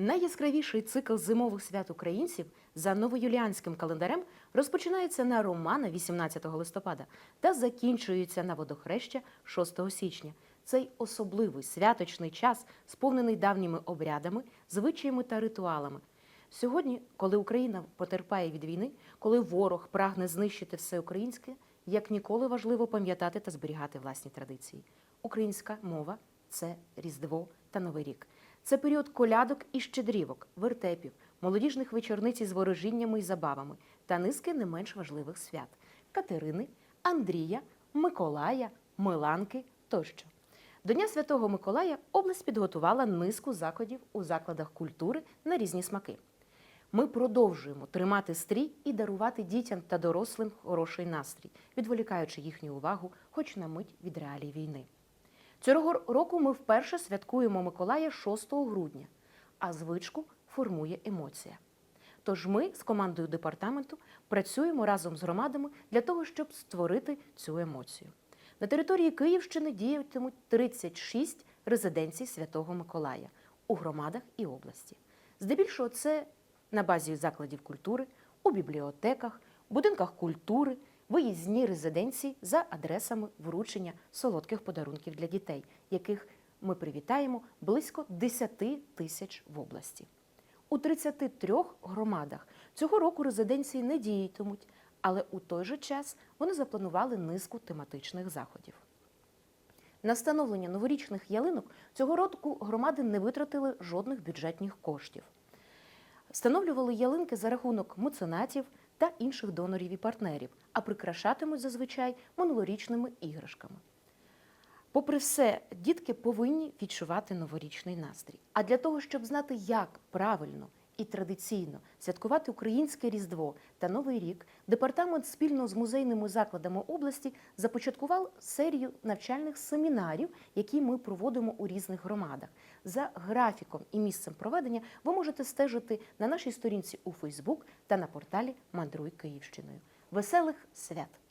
Найяскравіший цикл зимових свят українців за новоюліанським календарем розпочинається на Романа 18 листопада та закінчується на водохреща 6 січня. Цей особливий святочний час, сповнений давніми обрядами, звичаями та ритуалами. Сьогодні, коли Україна потерпає від війни, коли ворог прагне знищити все українське, як ніколи важливо пам'ятати та зберігати власні традиції. Українська мова це Різдво та Новий рік. Це період колядок і щедрівок, вертепів, молодіжних вечорниць із ворожіннями і забавами та низки не менш важливих свят Катерини, Андрія, Миколая, Миланки тощо. До Дня Святого Миколая область підготувала низку заходів у закладах культури на різні смаки. Ми продовжуємо тримати стрій і дарувати дітям та дорослим хороший настрій, відволікаючи їхню увагу хоч на мить від реалій війни. Цього року ми вперше святкуємо Миколая 6 грудня, а звичку формує емоція. Тож ми з командою департаменту працюємо разом з громадами для того, щоб створити цю емоцію. На території Київщини діятимуть 36 резиденцій Святого Миколая у громадах і області. Здебільшого це на базі закладів культури, у бібліотеках, будинках культури, виїзні резиденції за адресами вручення солодких подарунків для дітей, яких ми привітаємо близько 10 тисяч в області. У 33 громадах цього року резиденції не діятимуть, але у той же час вони запланували низку тематичних заходів. На встановлення новорічних ялинок цього року громади не витратили жодних бюджетних коштів. Встановлювали ялинки за рахунок меценатів та інших донорів і партнерів, а прикрашатимуть зазвичай минулорічними іграшками. Попри все, дітки повинні відчувати новорічний настрій. А для того, щоб знати, як правильно і традиційно святкувати українське Різдво та Новий рік, департамент спільно з музейними закладами області започаткував серію навчальних семінарів, які ми проводимо у різних громадах. За графіком і місцем проведення ви можете стежити на нашій сторінці у Фейсбук та на порталі Мандруй Київщиною. Веселих свят!